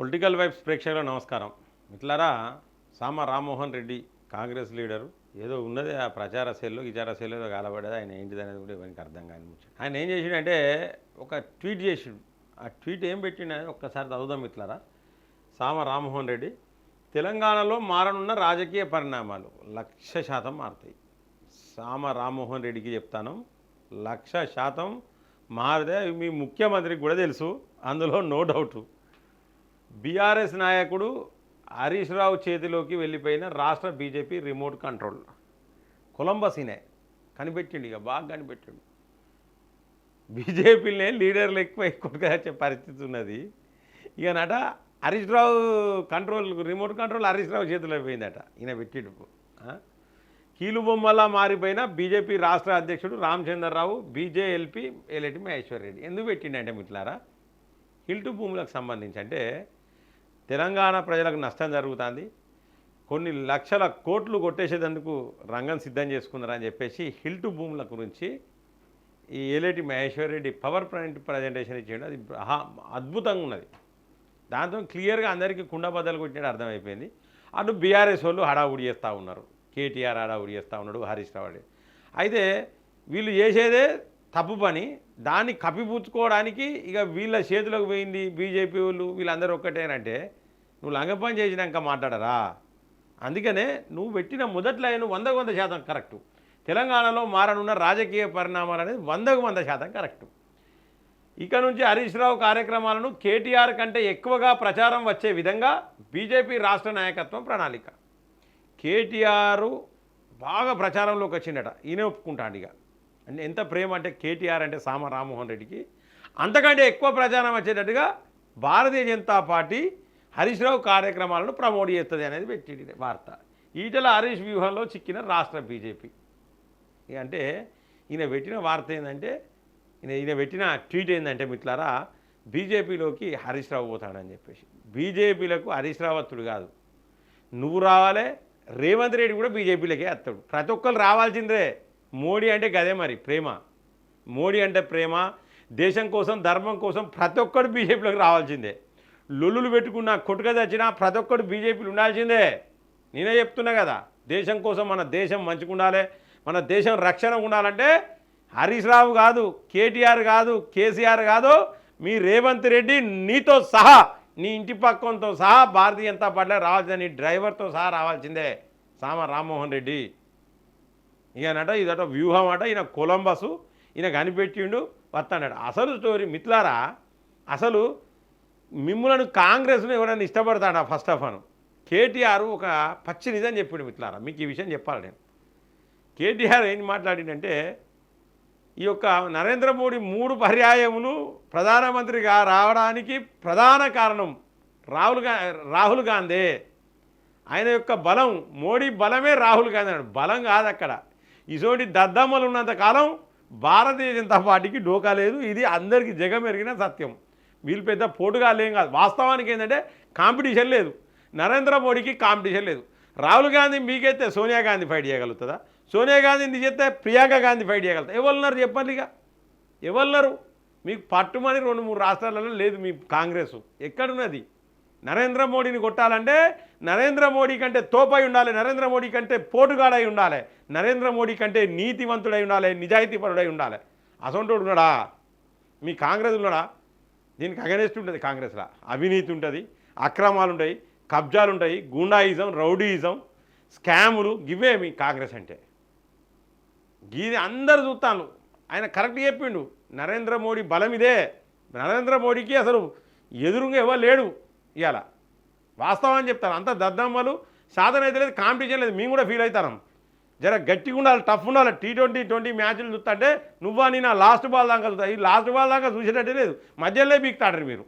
Political vibes ప్రేక్షకుల నమస్కారం. మిట్లారా సామ రామ్మోహన్ రెడ్డి కాంగ్రెస్ లీడరు. ఏదో ఉన్నది ఆ ప్రచార శైలిలో విచార శైలిలో కాలబడేది ఆయన ఏంటిది అనేది కూడా ఇవన్నీ అర్థం కాని ఆయన ఏం చేసిండంటే ఒక ట్వీట్ చేసిండు. ఆ ట్వీట్ ఏం పెట్టిండు ఒక్కసారి చదువుదాం మిట్లారా సామ రామ్మోహన్ రెడ్డి తెలంగాణలో మారనున్న రాజకీయ పరిణామాలు లక్ష శాతం మారుతాయి. సామ రామ్మోహన్ రెడ్డికి చెప్తాను లక్ష శాతం మారితే మీ ముఖ్యమంత్రికి కూడా తెలుసు. అందులో నో డౌటు. బీఆర్ఎస్ నాయకుడు హరీష్ రావు చేతిలోకి వెళ్ళిపోయిన రాష్ట్ర బీజేపీ రిమోట్ కంట్రోల్. కొలంబస్ ఈయనే కనిపెట్టిండు ఇక బాగా కనిపెట్టిండు. బీజేపీలనే లీడర్లు ఎక్కువ ఎక్కువగా పరిస్థితి ఉన్నది. ఇక నట Harish Rao control remote control Harish Rao చేతిలో పోయిందట. ఈయన పెట్టిడు. కీలుబొమ్మలా మారిపోయిన బీజేపీ రాష్ట్ర అధ్యక్షుడు రామచంద్రరావు బీజేఎల్పీ ఎల్ఎటి మహేశ్వర్ రెడ్డి. ఎందుకు పెట్టిండంటే మిట్లారా హిల్టు భూములకు సంబంధించి అంటే తెలంగాణ ప్రజలకు నష్టం జరుగుతుంది. కొన్ని లక్షల కోట్లు కొట్టేసేందుకు రంగం సిద్ధం చేసుకున్నారని చెప్పేసి హిల్టు భూముల గురించి ఈ Eleti Maheshwar Reddy power point presentation ఇచ్చాడు. అది అద్భుతంగా ఉన్నది. దాంతో క్లియర్గా అందరికీ కుండబద్దలు కొట్టినట్టు అర్థమైపోయింది. అటు బీఆర్ఎస్ వాళ్ళు హడావుడి చేస్తూ ఉన్నారు. కేటీఆర్ హడావుడి చేస్తూ ఉన్నాడు హరీష్ రావు రెడ్డి. అయితే వీళ్ళు చేసేదే తప్పు పని. దాన్ని కప్పిపుచ్చుకోవడానికి ఇక వీళ్ళ చేతిలోకి పోయింది బీజేపీ వాళ్ళు వీళ్ళందరూ ఒక్కటేనంటే నువ్వు లంగపని చేసినాక మాట్లాడరా? అందుకనే నువ్వు పెట్టిన మొదట్లో నువ్వు వందకు వంద శాతం కరెక్టు. తెలంగాణలో మారనున్న రాజకీయ పరిణామాలు అనేది వందకు వంద శాతం కరెక్టు. ఇక నుంచి హరీష్ రావు కార్యక్రమాలను కేటీఆర్ కంటే ఎక్కువగా ప్రచారం వచ్చే విధంగా బీజేపీ రాష్ట్ర నాయకత్వం ప్రణాళిక. కేటీఆర్ బాగా ప్రచారంలోకి వచ్చిండట. ఈయన ఒప్పుకుంటాడు ఇక. అంటే ఎంత ప్రేమ అంటే కేటీఆర్ అంటే సామ రామ్మోహన్ రెడ్డికి. అంతకంటే ఎక్కువ ప్రచారం వచ్చేటట్టుగా భారతీయ జనతా పార్టీ హరీష్ రావు కార్యక్రమాలను ప్రమోట్ చేస్తుంది అనేది పెట్టి వార్త. ఈటల హరీష్ వ్యూహంలో చిక్కిన రాష్ట్ర బీజేపీ. అంటే ఈయన పెట్టిన వార్త ఏంటంటే ఈయన ఈయన పెట్టిన ట్వీట్ ఏంటంటే మిట్లారా బీజేపీలోకి హరీష్ రావు పోతాడని చెప్పేసి. బీజేపీలకు హరీష్ రావు అత్తుడు కాదు. నువ్వు రావాలే రేవంత్ రెడ్డి కూడా బీజేపీలోకే వస్తాడు ప్రతి ఒక్కరు రావాల్సిందే. మోడీ అంటే గదే మరి ప్రేమ. మోడీ అంటే ప్రేమ దేశం కోసం ధర్మం కోసం ప్రతి ఒక్కడు బీజేపీలోకి రావాల్సిందే. లొల్లులు పెట్టుకున్న కొట్టుక తెచ్చినా ప్రతి ఒక్కడు బీజేపీలు ఉండాల్సిందే. నేనే చెప్తున్నా కదా దేశం కోసం మన దేశం మంచిగా ఉండాలి మన దేశం రక్షణ ఉండాలంటే హరీష్ రావు కాదు కేటీఆర్ కాదు కేసీఆర్ కాదు మీ రేవంత్ రెడ్డి నీతో సహా నీ ఇంటి పక్కంతో సహా భారతీయ జనతా పార్టీలో రావాల్సిందే నీ డ్రైవర్తో సహా రావాల్సిందే. సామ రామ్మోహన్ రెడ్డి. ఈయనట ఇదట వ్యూహం అట ఈయన కొలంబసు ఈయన కనిపెట్టిండు వస్తాడట అసలు స్టోరీ మిత్లారా అసలు మిమ్మల్ని కాంగ్రెస్ను ఎవరైనా ఇష్టపడతాడా ఫస్ట్ ఆఫ్ ఆల్? కేటీఆర్ ఒక పచ్చి నిజం చెప్పిండు మిత్లారా మీకు ఈ విషయం చెప్పాలి నేను. కేటీఆర్ ఏం మాట్లాడిందంటే ఈ యొక్క నరేంద్ర మోడీ మూడు పర్యాయములు ప్రధానమంత్రిగా రావడానికి ప్రధాన కారణం రాహుల్గా రాహుల్ గాంధీ. ఆయన యొక్క బలం మోడీ బలమే రాహుల్ గాంధీ బలం కాదు అక్కడ ఇటువంటి దద్దమ్మలు ఉన్నంత కాలం భారతీయ జనతా పార్టీకి డోకా లేదు. ఇది అందరికీ జగమెరిగిన సత్యం. వీళ్ళు పెద్ద పోటుగా లేం కాదు. వాస్తవానికి ఏంటంటే కాంపిటీషన్ లేదు. నరేంద్ర మోడీకి కాంపిటీషన్ లేదు. రాహుల్ గాంధీ మీకైతే సోనియా గాంధీ ఫైట్ చేయగలుగుతుందా? సోనియా గాంధీ నీ చేస్తే ప్రియాంక గాంధీ ఫైట్ చేయగలుగుతా? ఎవరున్నారు చెప్పండి ఇక. ఎవరున్నారు? మీకు పట్టుమని రెండు మూడు రాష్ట్రాలలో లేదు మీ కాంగ్రెస్. ఎక్కడున్నది? నరేంద్ర మోడీని కొట్టాలంటే నరేంద్ర మోడీ కంటే తోపై ఉండాలి నరేంద్ర మోడీ కంటే పోటుగాడై ఉండాలి నరేంద్ర మోడీ కంటే నీతివంతుడై ఉండాలి నిజాయితీపరుడై ఉండాలి. అసొంటోడు ఉన్నాడా? మీ కాంగ్రెస్ ఉన్నాడా? దీనికి అగనెస్ట్ ఉంటుంది కాంగ్రెస్లో. అవినీతి ఉంటుంది అక్రమాలు ఉంటాయి కబ్జాలు ఉంటాయి గూండాయిజం రౌడీయిజం స్కాములు గివే మీ కాంగ్రెస్ అంటే. గీది అందరు చూస్తాను ఆయన కరెక్ట్ చెప్పిండు నరేంద్ర మోడీ బలం ఇదే. నరేంద్ర మోడీకి అసలు ఎదురుగా ఎవరు లేడు. ఇవాళ వాస్తవం చెప్తాను. అంత దద్దమ్మలు సాధన అయితే లేదు కాంపిటీషన్ లేదు. మేము కూడా ఫీల్ అవుతాం జర గట్టిగా ఉండాలి టఫ్ ఉండాలి. టీ ట్వంటీ ట్వంటీ మ్యాచ్లు చూస్తుంటే నువ్వా నేను లాస్ట్ బాల్ దాకా చూస్తా. ఈ లాస్ట్ బాల్ దాకా చూసేటట్టే లేదు. మధ్యలో బీక్తాడరు మీరు.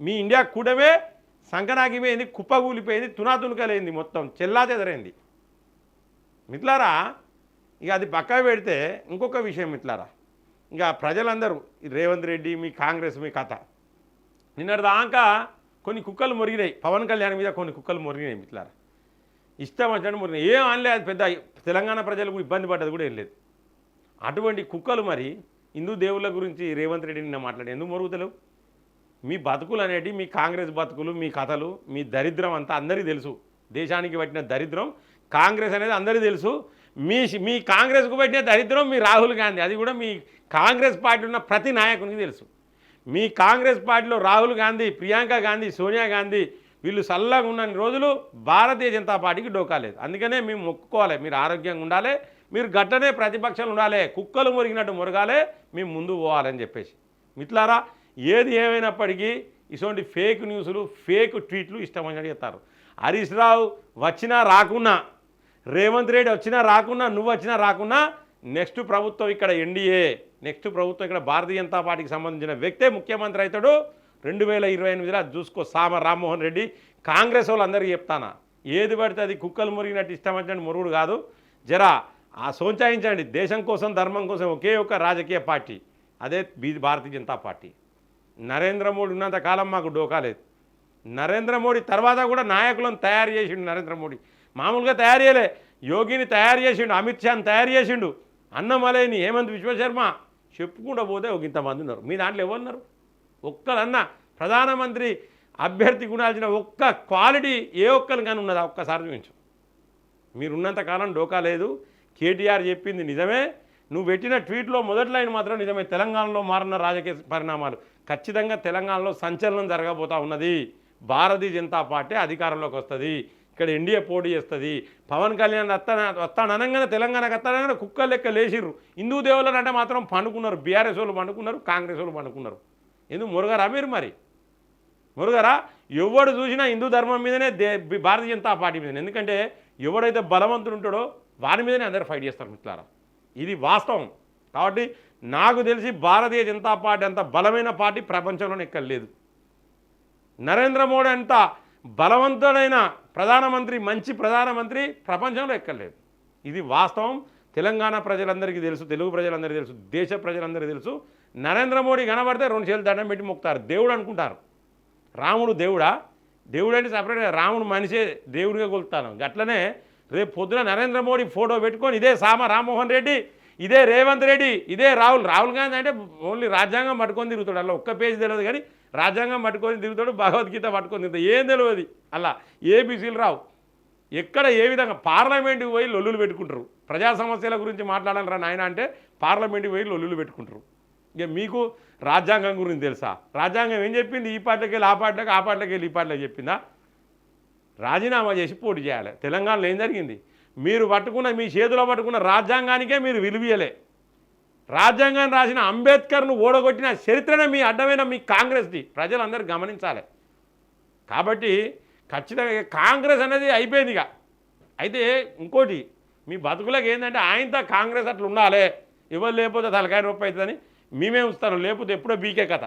మీ ఇండియా కూడమే సంకనాగిపోయింది కుప్పగూలిపోయింది తునాతునకలైంది మొత్తం. చెల్లా చెదరైంది మిత్లారా ఇక అది పక్క పెడితే ఇంకొక విషయం మిత్లారా. ఇక ప్రజలందరూ రేవంత్ రెడ్డి మీ కాంగ్రెస్ మీ కథ. నిన్నటి దాకా కొన్ని కుక్కలు మురిగినాయి. పవన్ కళ్యాణ్ మీద కొన్ని కుక్కలు మురిగినాయి మిత్లారా ఇష్టం వచ్చినట్టు మురిగినాయి. ఏం అనలేదు పెద్ద తెలంగాణ ప్రజలకు ఇబ్బంది పడ్డది కూడా ఏం లేదు. అటువంటి కుక్కలు మరి హిందూ దేవుళ్ళ గురించి రేవంత్ రెడ్డి నిన్న మాట్లాడి ఎందుకు మురుగుతలేవు? మీ బతుకులు అనేటి మీ కాంగ్రెస్ బతుకులు మీ కథలు మీ దరిద్రం అంతా అందరికీ తెలుసు. దేశానికి పట్టిన దరిద్రం కాంగ్రెస్ అనేది అందరికీ తెలుసు. మీ మీ కాంగ్రెస్కు పట్టిన దరిద్రం మీ రాహుల్ గాంధీ. అది కూడా మీ కాంగ్రెస్ పార్టీ ఉన్న ప్రతి నాయకునికి తెలుసు. మీ కాంగ్రెస్ పార్టీలో రాహుల్ గాంధీ ప్రియాంక గాంధీ సోనియా గాంధీ వీళ్ళు చల్లగా ఉన్న రోజులు భారతీయ జనతా పార్టీకి డోకాలేదు అందుకనే మేము మొక్కుకోవాలి. మీరు ఆరోగ్యంగా ఉండాలి. మీరు గట్టనే ప్రతిపక్షాలు ఉండాలి. కుక్కలు మురిగినట్టు మురగాలే. మేము ముందు పోవాలని చెప్పేసి. మిట్లారా ఏది ఏమైనప్పటికీ ఇటువంటి ఫేక్ న్యూస్లు ఫేక్ ట్వీట్లు ఇష్టమని చెప్తారు. హరీష్ రావు వచ్చినా రాకున్నా రేవంత్ రెడ్డి వచ్చినా రాకున్నా నువ్వు వచ్చినా రాకున్నా నెక్స్ట్ ప్రభుత్వం ఇక్కడ ఎన్డీఏ. నెక్స్ట్ ప్రభుత్వం ఇక్కడ భారతీయ జనతా పార్టీకి సంబంధించిన వ్యక్తే ముఖ్యమంత్రి అవుతాడు. రెండు వేల ఇరవై ఎనిమిదిలో అది చూసుకో సామ రామ్మోహన్ రెడ్డి. కాంగ్రెస్ వాళ్ళందరికీ చెప్తానా? ఏది పడితే అది కుక్కలు మురిగినట్టు ఇష్టం వచ్చినట్టు మురుగుడు కాదు. జరా ఆ సోంచాయించండి. దేశం కోసం ధర్మం కోసం ఒకే ఒక రాజకీయ పార్టీ. అదే బీ భారతీయ జనతా పార్టీ. నరేంద్ర మోడీ ఉన్నంత కాలం మాకు డోకాలేదు నరేంద్ర మోడీ తర్వాత కూడా నాయకులను తయారు చేసిండు నరేంద్ర మోడీ. మామూలుగా తయారు చేయలే. యోగిని తయారు చేసిండు అమిత్ షాని తయారు చేసిండు. అన్నమలైని హేమంత్ విశ్వశర్మ. చెప్పుకుంటూ పోతే ఒక ఇంతమంది ఉన్నారు. మీ దాంట్లో ఎవరున్నారు ఒక్కరన్నా ప్రధానమంత్రి అభ్యర్థి గుణాల్సిన ఒక్క క్వాలిటీ ఏ ఒక్కరు కానీ ఉన్నదా ఒక్కసారి చూపించు. మీరున్నంతకాలం డోకా లేదు. కేటీఆర్ చెప్పింది నిజమే. నువ్వు పెట్టిన ట్వీట్లో మొదటి లైన్ మాత్రం నిజమే. తెలంగాణలో మారిన రాజకీయ పరిణామాలు. ఖచ్చితంగా తెలంగాణలో సంచలనం జరగబోతా ఉన్నది. భారతీయ జనతా పార్టీ అధికారంలోకి వస్తుంది. ఇక్కడ ఎన్డీఏ పోటీ చేస్తుంది. పవన్ కళ్యాణ్ వస్తాన వస్తాను అనగానే తెలంగాణకు వస్తానగానే కుక్కలు లెక్క లేచిర్రు. హిందూ దేవుళ్ళు అంటే మాత్రం పండుకున్నారు. బీఆర్ఎస్ వాళ్ళు పండుకున్నారు కాంగ్రెస్ వాళ్ళు పండుకున్నారు. ఎందుకు మురుగరా మీరు మరి? మురుగరా? ఎవడు చూసినా హిందూ ధర్మం మీదనే దే భారతీయ జనతా పార్టీ మీద ఎందుకంటే ఎవడైతే బలవంతుడు ఉంటాడో వారి మీదనే అందరూ ఫైట్ చేస్తారు మిత్రులారా. ఇది వాస్తవం. కాబట్టి నాకు తెలిసి భారతీయ జనతా పార్టీ అంత బలమైన పార్టీ ప్రపంచంలోనే ఎక్కడ లేదు. నరేంద్ర మోడీ అంతా బలవంతుడైన ప్రధానమంత్రి మంచి ప్రధానమంత్రి ప్రపంచంలో ఎక్కర్లేదు. ఇది వాస్తవం. తెలంగాణ ప్రజలందరికీ తెలుసు తెలుగు ప్రజలందరికీ తెలుసు దేశ ప్రజలందరికీ తెలుసు. నరేంద్ర మోడీ కనబడితే రెండు చేతులు దండం పెట్టి మొక్కుతారు. దేవుడు అనుకుంటారు. రాముడు దేవుడా? దేవుడు అంటే సపరేట్గా రాముడు మనిషే దేవుడిగా కొలుతాను గట్లనే రేపు పొద్దున నరేంద్ర మోడీ ఫోటో పెట్టుకొని ఇదే సామ రామ్మోహన్ రెడ్డి ఇదే రేవంత్ రెడ్డి ఇదే రాహుల్. రాహుల్ గాంధీ అంటే ఓన్లీ రాజ్యాంగం పట్టుకొని తిరుగుతాడు. అలా ఒక్క పేజీ తెలియదు కానీ రాజ్యాంగం పట్టుకొని తిరుగుతాడు భగవద్గీత పట్టుకొని తిరుగుతాడు. ఏం తెలియదు అలా ఏబీసీలు రావు. ఎక్కడ ఏ విధంగా పార్లమెంట్కి పోయి లొల్లులు పెట్టుకుంటారు? ప్రజా సమస్యల గురించి మాట్లాడాలరా నాయన అంటే పార్లమెంట్కి పోయి లొల్లులు పెట్టుకుంటారు. ఇక మీకు రాజ్యాంగం గురించి తెలుసా? రాజ్యాంగం ఏం చెప్పింది? ఈ పార్టీకి వెళ్ళి ఆ పార్టీకి ఆ పార్టీకి వెళ్ళి ఈ పార్టీకి చెప్పిందా? రాజీనామా చేసి పోటీ చేయాలి. తెలంగాణలో ఏం జరిగింది? మీరు పట్టుకున్న మీ చేతిలో పట్టుకున్న రాజ్యాంగానికే మీరు విలువీయలే రాజ్యాంగాన్ని రాసిన అంబేద్కర్ను ఓడగొట్టిన చరిత్రనే మీ అడ్డమైన మీ కాంగ్రెస్ది. ప్రజలందరూ గమనించాలి. కాబట్టి ఖచ్చితంగా కాంగ్రెస్ అనేది అయిపోయింది ఇక. అయితే ఇంకోటి మీ బతుకులకు ఏంటంటే ఆయనతో కాంగ్రెస్ అట్లా ఉండాలి. ఎవరు లేకపోతే తలకాయ నొప్పి అవుతుందని మేమే ఉంచుతాను లేకపోతే ఎప్పుడో బీకే కథ.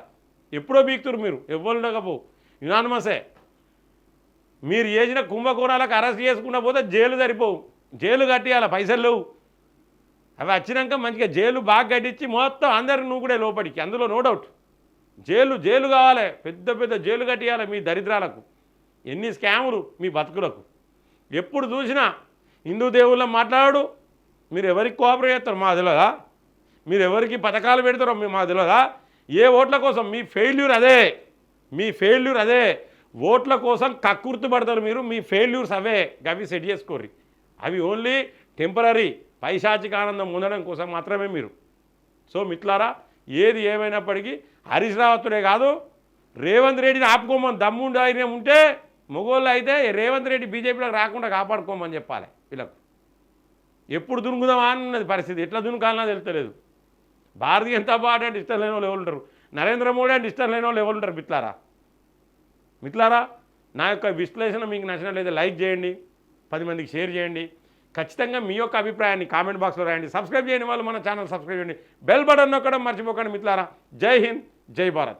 ఎప్పుడో బీకుతురు మీరు. ఎవరు ఉండకపో. యునానిమసే మీరు చేసిన కుంభకోణాలకు అరెస్ట్ చేసుకున్న పోతే జైలు సరిపోవు. జైలు కట్టేయాల? పైసలు లేవు. అవి వచ్చినాక మంచిగా జైలు బాగా కట్టించి మొత్తం అందరికి నువ్వు కూడా లోపలికి. అందులో నో డౌట్ జైలు జైలు కావాలి. పెద్ద పెద్ద జైలు కట్టియాలి మీ దరిద్రాలకు? ఎన్ని స్కాములు మీ బతుకులకు? ఎప్పుడు చూసినా హిందూ దేవుళ్ళ మాట్లాడు. మీరు ఎవరికి కోఆపరేట్ చేస్తారు మా తెలియదా మీరు ఎవరికి పథకాలు పెడతారో మీ మా తెలియదా ఏ ఓట్ల కోసం? మీ ఫెయిల్యూర్ అదే. మీ ఫెయిల్యూర్ అదే. ఓట్ల కోసం కక్కుర్తు పడతారు మీరు. మీ ఫెయిల్యూర్స్ అవే. గవి సెట్ చేసుకోర్రి. అవి ఓన్లీ టెంపరీ పైశాచిక ఆనందం ఉండడం కోసం మాత్రమే మీరు. సో మిట్లారా ఏది ఏమైనప్పటికీ హరీష్ రావతుడే కాదు రేవంత్ రెడ్డిని ఆపుకోమని దమ్ముండ ధైర్యం ఉంటే మొగోళ్ళు అయితే రేవంత్ రెడ్డి బీజేపీలోకి రాకుండా కాపాడుకోమని చెప్పాలి వీళ్ళకు. ఎప్పుడు దునుకుదామా అన్నది పరిస్థితి. ఎట్లా దునుకాలన్నా తెలుస్తలేదు. భారతీయ జనతా పార్టీ అంటే ఇష్టం లేని వాళ్ళు ఎవరు ఉంటారు నరేంద్ర మోడీ అంటే ఇష్టం లేని వాళ్ళు ఎవరు ఉంటారు మిట్లారా మిట్లారా నా యొక్క విశ్లేషణ మీకు నచ్చినట్లయితే లైక్ చేయండి. పది మందికి షేర్ చేయండి. ఖచ్చితంగా మీ యొక్క అభిప్రాయాన్ని కామెంట్ బాక్స్లో రాయండి. సబ్స్క్రైబ్ చేయని వాళ్ళు మన ఛానల్ సబ్స్క్రైబ్ చేయండి. బెల్ బటన్ నొక్కడం మర్చిపోకండి మిత్రులారా. జై హింద్ జై భారత్.